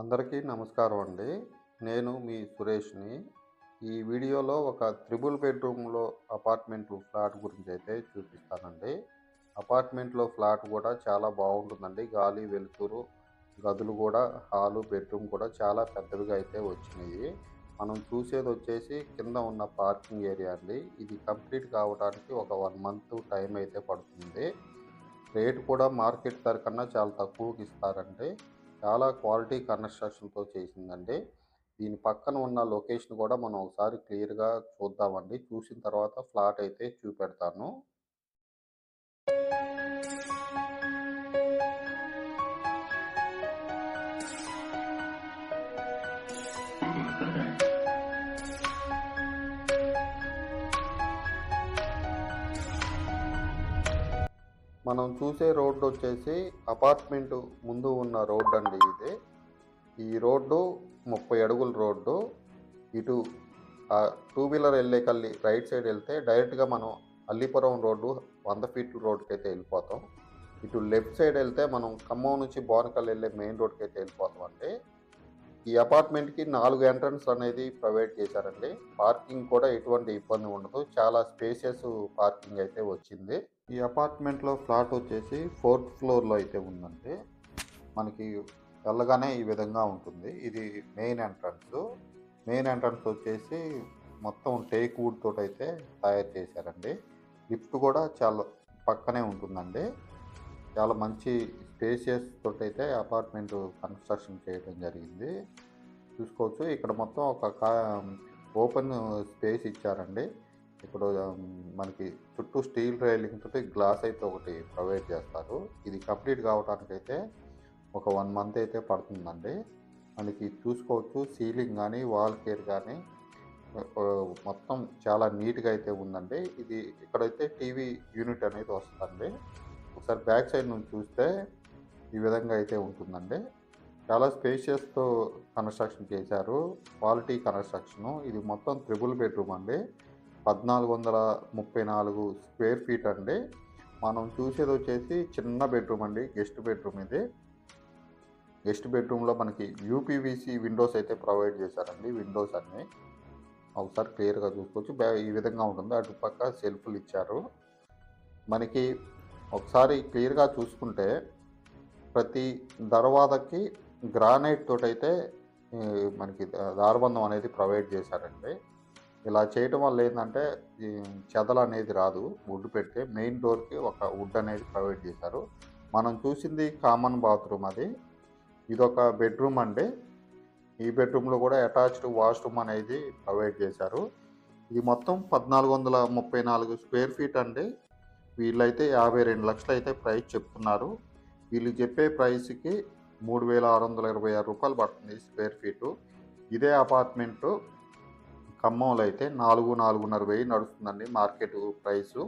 అందరికీ నమస్కారం అండి. నేను మీ సురేష్ని. ఈ వీడియోలో ఒక త్రిబుల్ బెడ్రూమ్లో అపార్ట్మెంట్ ఫ్లాట్ గురించి అయితే చూపిస్తానండి. అపార్ట్మెంట్లో ఫ్లాట్ కూడా చాలా బాగుంటుందండి. గాలి వెలుతురు గదులు కూడా హాలు బెడ్రూమ్ కూడా చాలా పెద్దవిగా అయితే వచ్చినాయి. మనం చూసేది వచ్చేసి కింద ఉన్న పార్కింగ్ ఏరియా అండి. ఇది కంప్లీట్ కావడానికి ఒక వన్ మంత్ టైం అయితే పడుతుంది. రేట్ కూడా మార్కెట్ ధర కన్నా చాలా తక్కువకి ఇస్తారండి. చాలా క్వాలిటీ కన్స్ట్రక్షన్తో చేసిందండి. దీని పక్కన ఉన్న లొకేషన్ కూడా మనం ఒకసారి క్లియర్గా చూద్దామండి. చూసిన తర్వాత ఫ్లాట్ అయితే చూపెడతాను. మనం చూసే రోడ్డు వచ్చేసి అపార్ట్మెంట్ ముందు ఉన్న రోడ్డు అండి ఇది. ఈ రోడ్డు ముప్పై అడుగుల రోడ్డు. ఇటు టూ వీలర్ వెళ్ళే కల్లి రైట్ సైడ్ వెళ్తే డైరెక్ట్గా మనం అల్లిపురం రోడ్డు వంద ఫీట్ రోడ్డుకి అయితే వెళ్ళిపోతాం. ఇటు లెఫ్ట్ సైడ్ వెళ్తే మనం ఖమ్మం నుంచి బోనకల్ వెళ్ళే మెయిన్ రోడ్కి అయితే వెళ్ళిపోతాం అంటే ఈ అపార్ట్మెంట్కి నాలుగు ఎంట్రన్స్ అనేది ప్రొవైడ్ చేశారండి. పార్కింగ్ కూడా ఎటువంటి ఇబ్బంది ఉండదు. చాలా స్పేసియస్ పార్కింగ్ అయితే వచ్చింది. ఈ అపార్ట్మెంట్లో ఫ్లాట్ వచ్చేసి ఫోర్త్ ఫ్లోర్లో అయితే ఉందండి. మనకి వెళ్ళగానే ఈ విధంగా ఉంటుంది. ఇది మెయిన్ ఎంట్రన్స్. మెయిన్ ఎంట్రన్స్ వచ్చేసి మొత్తం టేక్ వుడ్ తోటి అయితే తయారు చేశారండి. లిఫ్ట్ కూడా చాలా పక్కనే ఉంటుందండి. చాలా మంచి స్పేషియస్ తోటి అయితే అపార్ట్మెంట్ కన్స్ట్రక్షన్ చేయడం జరిగింది. చూసుకోవచ్చు. ఇక్కడ మొత్తం ఒక కా ఓపెన్ స్పేస్ ఇచ్చారండి. ఇప్పుడు మనకి చుట్టూ స్టీల్ రైలింగ్ తోటి గ్లాస్ అయితే ఒకటి ప్రొవైడ్ చేస్తారు. ఇది కంప్లీట్ కావడానికైతే ఒక వన్ మంత్ అయితే పడుతుందండి. మనకి చూసుకోవచ్చు. సీలింగ్ కానీ వాల్ కేర్ కానీ మొత్తం చాలా నీట్గా అయితే ఉందండి. ఇది ఇక్కడైతే టీవీ యూనిట్ అనేది వస్తుందండి. ఒకసారి బ్యాక్ సైడ్ నుంచి చూస్తే ఈ విధంగా అయితే ఉంటుందండి. చాలా స్పేషియస్తో కన్స్ట్రక్షన్ చేశారు. Quality construction. ఇది మొత్తం త్రిబుల్ బెడ్రూమ్ అండి. పద్నాలుగు వందల ముప్పై నాలుగు స్క్వేర్ ఫీట్ అండి. మనం చూసేది వచ్చేసి చిన్న బెడ్రూమ్ అండి. గెస్ట్ బెడ్రూమ్ ఇది. గెస్ట్ బెడ్రూమ్లో మనకి యూపీవీసీ విండోస్ అయితే ప్రొవైడ్ చేశారండి. విండోస్ అన్నీ. ఒకసారి క్లియర్గా చూసుకోవచ్చు. బ్యా- ఈ విధంగా ఉంటుంది. అటుపక్క సెల్ఫ్లు ఇచ్చారు. మనకి ఒకసారి క్లియర్గా చూసుకుంటే ప్రతి దర్వాదకి గ్రానైట్ తోటైతే మనకి దారబంధం అనేది ప్రొవైడ్ చేశారండి. ఇలా చేయటం వల్ల ఏంటంటే చెదలు అనేది రాదు. వుడ్ పెడితే మెయిన్ డోర్కి ఒక వుడ్ అనేది ప్రొవైడ్ చేశారు. మనం చూసింది కామన్ బాత్రూమ్ అది. ఇదొక బెడ్రూమ్ అండి. ఈ బెడ్రూమ్లో కూడా అటాచ్డ్ వాష్రూమ్ అనేది ప్రొవైడ్ చేశారు. ఇది మొత్తం పద్నాలుగు వందల ముప్పై నాలుగు స్క్వేర్ ఫీట్ అండి. వీళ్ళైతే యాభై రెండు లక్షలు అయితే ప్రైస్ చెప్తున్నారు. వీళ్ళు చెప్పే ప్రైస్కి మూడు వేల ఆరు వందల ఇరవై ఆరు రూపాయలు పడుతుంది స్క్వేర్ ఫీటు. ఇదే అపార్ట్మెంటు ఖమ్మంలో అయితే నాలుగు నాలుగున్నర వెయ్యి నడుస్తుందండి మార్కెట్ ప్రైసు.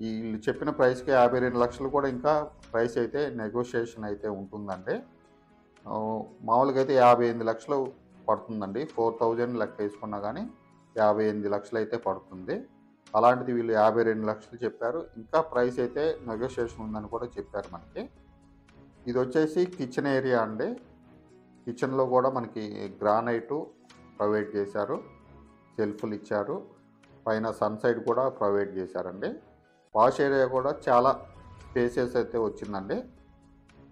వీళ్ళు చెప్పిన ప్రైస్కి యాభై రెండు లక్షలు కూడా ఇంకా ప్రైస్ అయితే నెగోషియేషన్ అయితే ఉంటుందండి. మామూలుగా అయితే యాభై ఎనిమిది లక్షలు పడుతుందండి. ఫోర్ థౌజండ్ లెక్క వేసుకున్నా కానీ యాభై ఎనిమిది లక్షలు అయితే పడుతుంది. అలాంటిది వీళ్ళు యాభై రెండు లక్షలు చెప్పారు. ఇంకా ప్రైస్ అయితే నెగోషియేషన్ ఉందని కూడా చెప్పారు మనకి. ఇది వచ్చేసి కిచెన్ ఏరియా అండి. కిచెన్లో కూడా మనకి గ్రానైటు ప్రొవైడ్ చేశారు. సెల్ఫ్లు ఇచ్చారు. పైన సన్ సైడ్ కూడా ప్రొవైడ్ చేశారండి. వాష్ ఏరియా కూడా చాలా స్పేసెస్ అయితే వచ్చిందండి.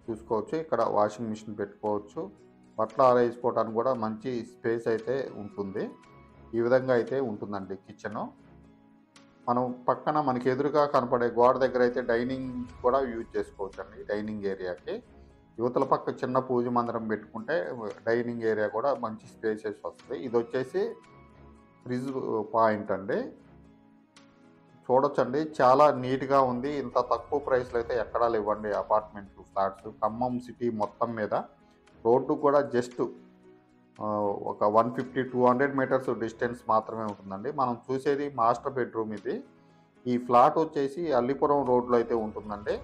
చూసుకోవచ్చు. ఇక్కడ వాషింగ్ మిషన్ పెట్టుకోవచ్చు. బట్టలు ఆరేసుకోవడానికి కూడా మంచి స్పేస్ అయితే ఉంటుంది. ఈ విధంగా అయితే ఉంటుందండి కిచెను. మనం పక్కన మనకి ఎదురుగా కనపడే గోడ దగ్గర అయితే డైనింగ్ కూడా యూజ్ చేసుకోవచ్చు అండి డైనింగ్ ఏరియాకి. యువతల పక్క చిన్న పూజ మందిరం పెట్టుకుంటే డైనింగ్ ఏరియా కూడా మంచి స్పేసెస్ వస్తుంది. ఇది వచ్చేసి ఫ్రిడ్జ్ పాయింట్ అండి. చూడొచ్చండి చాలా నీట్గా ఉంది. ఇంత తక్కువ ప్రైస్లో అయితే ఎక్కడా లేవండి అపార్ట్మెంట్ ఫ్లాట్స్. ఖమ్మం సిటీ మొత్తం మీద రోడ్డు కూడా జస్ట్ ఒక one fifty two hundred metres distance మాత్రమే ఉంటుందండి. మనం చూసేది మాస్టర్ బెడ్రూమ్ ఇది. ఈ ఫ్లాట్ వచ్చేసి అల్లిపురం రోడ్లో అయితే ఉంటుందండి.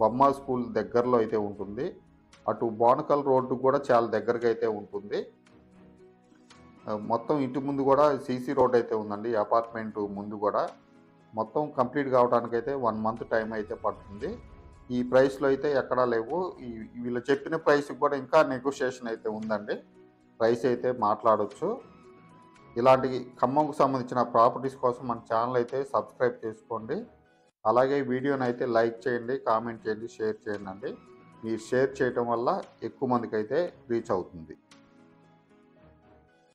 బొమ్మ స్కూల్ దగ్గరలో అయితే ఉంటుంది. అటు బోనకల్ రోడ్డు కూడా చాలా దగ్గరగా అయితే ఉంటుంది. మొత్తం ఇంటి ముందు కూడా సీసీ రోడ్ అయితే ఉందండి. అపార్ట్మెంట్ ముందు కూడా. మొత్తం కంప్లీట్ కావడానికి అయితే వన్ మంత్ టైం అయితే పడుతుంది. ఈ ప్రైస్లో అయితే ఎక్కడా లేవు. ఈ వీళ్ళు చెప్పిన ప్రైస్కి కూడా ఇంకా నెగోషియేషన్ అయితే ఉందండి. ప్రైస్ అయితే మాట్లాడొచ్చు. ఇలాంటి ఖమ్మంకు సంబంధించిన ప్రాపర్టీస్ కోసం మన ఛానల్ అయితే సబ్స్క్రైబ్ చేసుకోండి. అలాగే వీడియోని అయితే లైక్ చేయండి కామెంట్ చేయండి షేర్ చేయండి అండి. మీరు షేర్ చేయటం వల్ల ఎక్కువ మందికి అయితే రీచ్ అవుతుంది.